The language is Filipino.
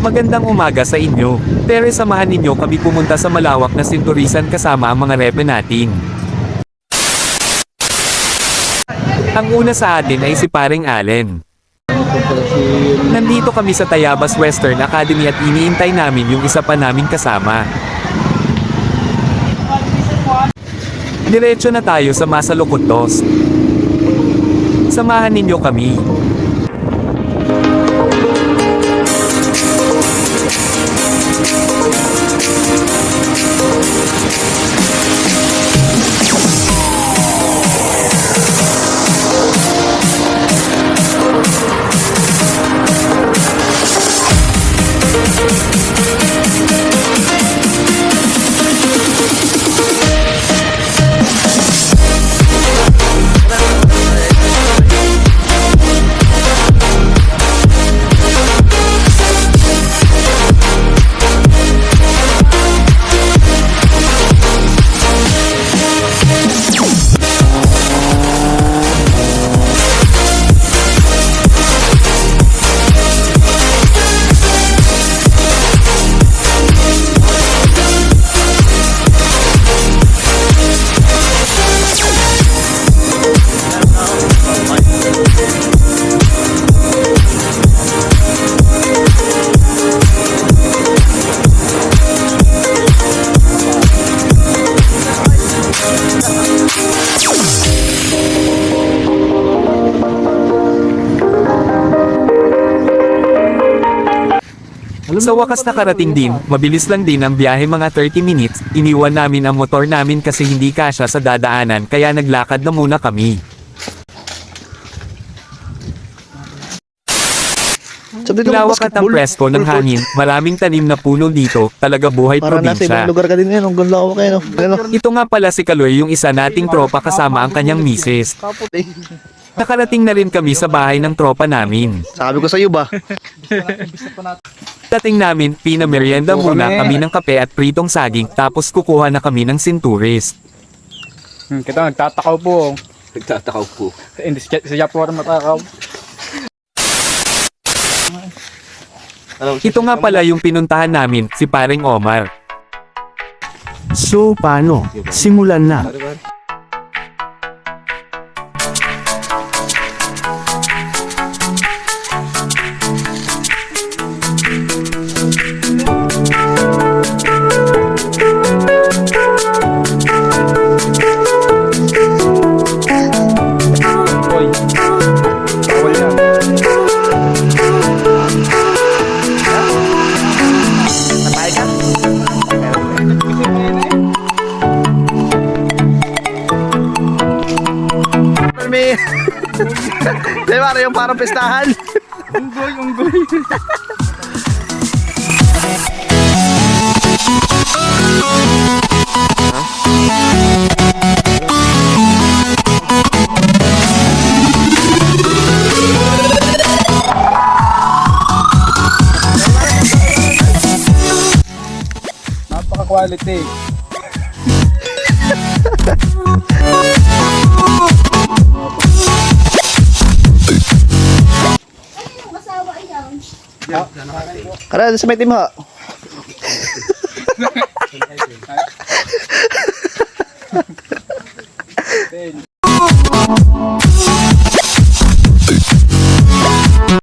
Magandang umaga sa inyo. Pero samahan ninyo kami pumunta sa malawak na sinturisan kasama ang mga repe natin. Ang una sa atin ay si Paring Allen. Nandito kami sa Tayabas Western Academy at iniintay namin yung isa pa naming kasama. Diretso na tayo sa Masalukot Dos. Samahan ninyo kami. Sa wakas nakarating din, mabilis lang din ang biyahe mga 30 minutes, iniwan namin ang motor namin kasi hindi kasya sa dadaanan kaya naglakad na muna kami. Lawak at ang presko ng hangin, maraming tanim na puno dito, talaga buhay Para probinsya. ibang lugar ka din yan. Ang ganda ako kayo. no? Ano? Ito nga pala si Kaloy yung isa nating tropa kasama ang kanyang misis. Nakarating na rin kami sa bahay ng tropa namin. Sabi ko sa iyo ba? Dating namin, pinamerienda muna kami ng kape at pritong saging tapos kukuha na kami ng sinturis. Hmm, kita nagtatakaw po. Nagtatakaw po. Hindi si si Japor matakaw. Ito nga pala yung pinuntahan namin, si paring Omar. So paano? Simulan na. Di ba yung parang pestahan? Unggoy, unggoy. Napaka-quality. Kara, sa may team ha.